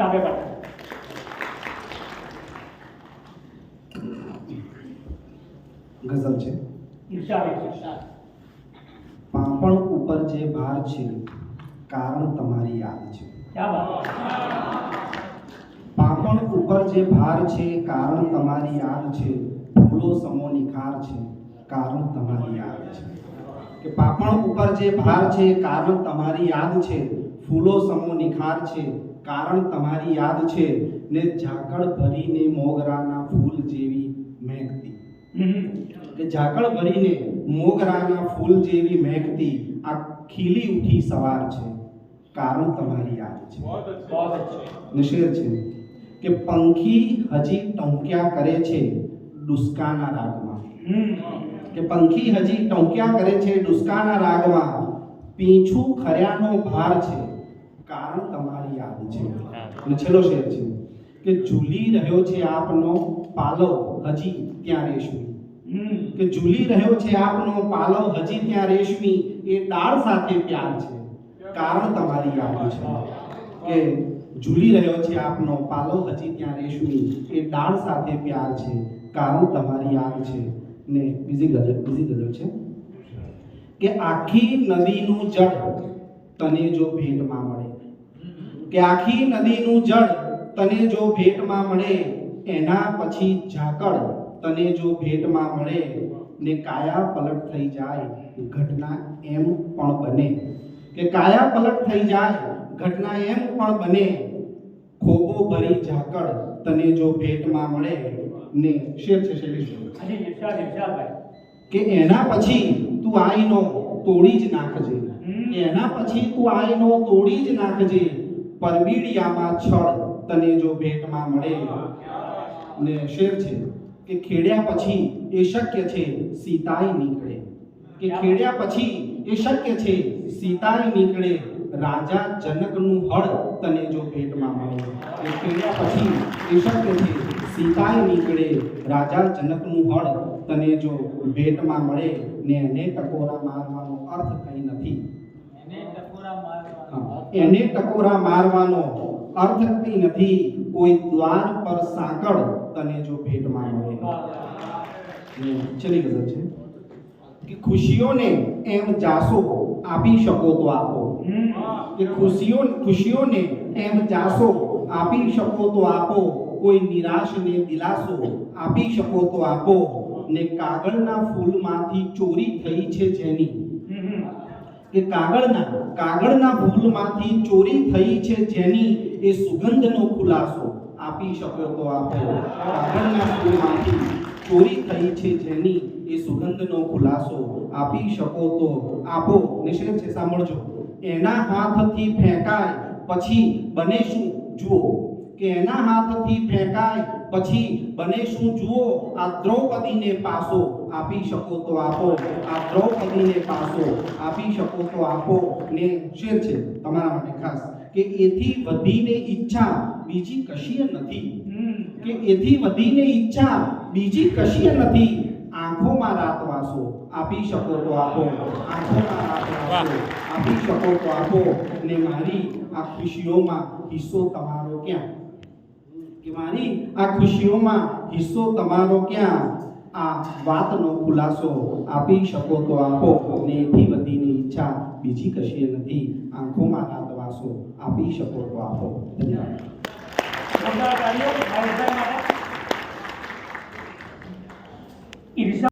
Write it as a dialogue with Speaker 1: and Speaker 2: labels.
Speaker 1: ડાબે પડતા
Speaker 2: ગઝલ છે? પાપણ ઉપર જે ભાર છે કારણ તમારી યાદ છે. પાંપણ ઉપર જે ભાર છે કારણ તમારી યાદ છે. ફૂલો સમો નિખાર છે કારણ તમારી યાદ છે. કે પાપણ ઉપર જે ભાર છે કારણ તમારી યાદ છે. ફૂલો સમો નિખાર છે કારણ તમારી યાદ છે ને ઝાકળ ભરીને મોગરાના ફૂલ જેવી મહેકતી કે ઝાકળ ભરીને મોગરાના ફૂલ જેવી મહેકતી આ ખીલી ઉઠી સવાર છે. કારણ તમારી યાદ છે.
Speaker 1: બહુ અચ્છા
Speaker 2: નિષેધ છે. કે પંખી હજી ટંક્યા કરે છે ડુસ્કાના રાગમાં. કે પંખી હજી ટંક્યા કરે છે ડુસ્કાના રાગમાં. પીંછું ખર્યાનો ભાર છે. કારણ તમારી યાદ છે. અને છેલ્લો શેર છે કે ઝૂલી રહ્યો છે આપનો પાલવ હજી ત્યાં રેશમી કે ઝૂલી રહ્યો છે આપનો પાલવ હજી ત્યાં રેશમી એ દાળ સાથે પ્યાર છે. કારણ તમારી યાદ છે. કે ઝૂલી રહ્યો છે આપનો પાલવ હજી ત્યાં રેશમી એ દાળ સાથે પ્યાર છે. કારણ તમારી યાદ છે. ને બીજી ગઝલ બીજી ગઝલ છે. કે આખી નદીનું જળ તને જો ભેટમાં મળે કે આખી નદીનું જળ તને જો ભેટમાં મળે એના પછી ઝાકળ તને જો ભેટમાં મળે ને કાયા પલટ થઈ જાય ઘટના એમ પણ બને. કે કાયા પલટ થઈ જાય ઘટના એમ પણ બને. ખોબો ભરી ઝાકળ તને જો ભેટમાં મળે ને શેર છે
Speaker 1: ભાઈ.
Speaker 2: કે એના પછી તું આઈનો તોડી જ નાખજે. એના પછી તું આઈનો તોડી જ નાખજે. પરબીડિયામાં છળ તને જો ભેટમાં મળે. ને શેર છે કે ખેડ્યા પછી એ શક્ય છે સીતાઈ નીકળે. કે ખેડ્યા પછી એ શક્ય છે સીતાઈ નીકળે. રાજા જનકનું હળ તને જો ભેટમાં મળે. કે ખેડ્યા પછી એ શક્ય છે સીતાઈ નીકળે. રાજા જનકનું હળ તને જો ભેટમાં મળે. ને એને ટકોરા મારવાનો અર્થ કંઈ નથી. હા, એને ટકોરા મારવાનો અર્થ કંઈ નથી. કોઈ દ્વાર પર સાંકળ, તને જો ભેટમાં મળે છેલ્લી ગઝલ છે. કે ખુશીઓને એમ જાસો, આપી શકો તો આપો. કે ખુશીઓ, ખુશીઓને એમ જાસો, આપી શકો તો આપો. કોઈ નિરાશને દિલાસો, આપી શકો તો આપો. ને કાગળના ફૂલમાંથી ચોરી થઈ છે જેની. કે કાગળના કાગળના ભૂલમાંથી ચોરી થઈ છે જેની એ સુગંધનો ખુલાસો આપી શકો તો આપો. કાગળના ભૂલમાંથી ચોરી થઈ છે જેની એ સુગંધનો ખુલાસો આપી શકો તો આપો. નિશ્ચિત છે, સાંભળજો. એના હાથથી ફેંકાય, પછી બને શું? જુઓ. કે એના હાથથી ફેંકાય પછી બને શું જુઓ આ દ્રૌપદીને પાસો આપી શકો તો આપો આ દ્રૌપદીને પાસો આપી શકો તો આપો ને શેર છે તમારા માટે ખાસ કે એથી વધીને ઈચ્છા બીજી કશીય નથી. કે એથી વધીને ઈચ્છા બીજી કશીય નથી. આંખોમાં રાતવાસો આપી શકો તો આપો આંખોમાં રાતવાસો આપી શકો તો આપો ને મારી આ ખુશીઓમાં હિસ્સો તમારો ક્યાં? કે મારી આ ખુશીઓમાં હિસ્સો તમારો ક્યાં? આ વાતનો ખુલાસો આપી શકો તો આપો. ને એથી વધીની ઈચ્છા બીજી કશી નથી. આંખોમાં રાતવાસો આપી શકો તો આપો. ધન્યવાદ.
Speaker 1: ઈર્ષા